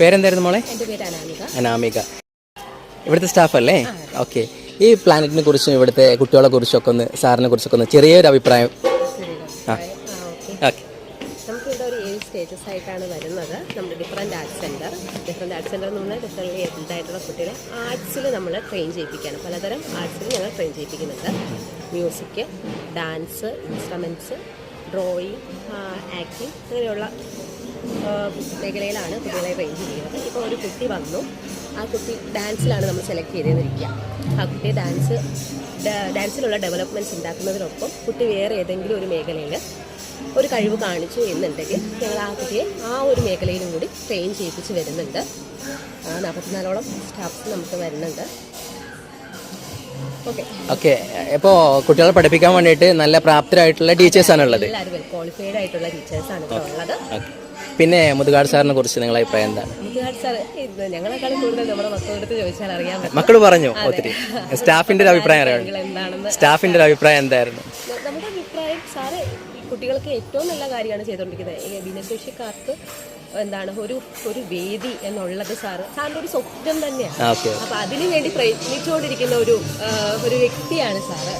പേരെന്തായിരുന്നു മോളെ? എന്റെ പേര് അനാമിക. അനാമിക. ഇവിടുത്തെ സ്റ്റാഫല്ലേ ഓക്കെ ഈ പ്ലാനറ്റിനെ കുറിച്ചും ഇവിടുത്തെ കുട്ടികളെ കുറിച്ചൊക്കെ ഒന്ന് സാറിനെ കുറിച്ചൊക്കെ ഒന്ന് ചെറിയൊരു അഭിപ്രായം. ആ. Okay okay. നമുക്കിവിടെ ഒരു ഏഴ് സ്റ്റേജസ് ആയിട്ടാണ് വരുന്നത്. നമ്മൾ different arts centre different arts centre എന്ന് പറഞ്ഞാൽ ഡിഫറെന്റ് ഏബിൾഡ് ആയിട്ടുള്ള കുട്ടികളെ ആർട്സിൽ നമ്മൾ ട്രെയിൻ ചെയ്യിപ്പിക്കുകയാണ്. പലതരം ആർട്സിൽ ഞങ്ങൾ train ചെയ്യിപ്പിക്കുന്നുണ്ട്. Music dance instruments drawing acting അങ്ങനെയുള്ള മേഖലയിലാണ് കുട്ടികളെ ട്രെയിൻ ചെയ്യുന്നത്. ഇപ്പോൾ ഒരു കുട്ടി വന്നു. ആ കുട്ടി ഡാൻസിലാണ് നമ്മൾ സെലക്ട് ചെയ്തിരിക്കുക ആ കുട്ടിയെ ഡാൻസ് ഡാൻസിലുള്ള ഡെവലപ്മെന്റ്സ് ഉണ്ടാക്കുന്നതിനൊപ്പം കുട്ടി വേറെ ഏതെങ്കിലും ഒരു മേഖലയിൽ ഒരു കഴിവ് കാണിച്ചു എന്നുണ്ടെങ്കിൽ ഞങ്ങൾ ആ കുട്ടിയെ ആ ഒരു മേഖലയിലും കൂടി ട്രെയിൻ ചെയ്യിപ്പിച്ച് വരുന്നുണ്ട്. നാൽപ്പത്തിനാലോളം സ്റ്റാഫ്സ് നമുക്ക് വരുന്നുണ്ട്. ഓക്കെ ഇപ്പോൾ കുട്ടികളെ പഠിപ്പിക്കാൻ വേണ്ടിയിട്ട് നല്ല പ്രാപ്തരായിട്ടുള്ള ടീച്ചേഴ്സാണ് ഉള്ളത്. ക്വാളിഫൈഡ് ആയിട്ടുള്ള ടീച്ചേഴ്സാണ് ഉള്ളത്. പിന്നെ മുതുകാട് സാറിനെ കുറിച്ച് നിങ്ങളെ അഭിപ്രായം എന്താണ്? മക്കൾ പറഞ്ഞു ഒത്തിരി. സ്റ്റാഫിന്റെ ഒരു അഭിപ്രായം സ്റ്റാഫിന്റെ ഒരു അഭിപ്രായം എന്തായിരുന്നു ന- നമ്മുടെ അഭിപ്രായം സാറ് ഈ കുട്ടികൾക്ക് ഏറ്റവും നല്ല കാര്യമാണ് ചെയ്തുകൊണ്ടിരിക്കുന്നത്. ഈ ഭിന്നശേഷിക്കാർക്ക് എന്താണ് ഒരു ഒരു വേദി എന്നുള്ളത് സാറ് സാറിന്റെ ഒരു സ്വപ്നം തന്നെയാണ്. അപ്പൊ അതിനു വേണ്ടി പ്രയത്നിച്ചുകൊണ്ടിരിക്കുന്ന ഒരു ഒരു വ്യക്തിയാണ് സാറ്.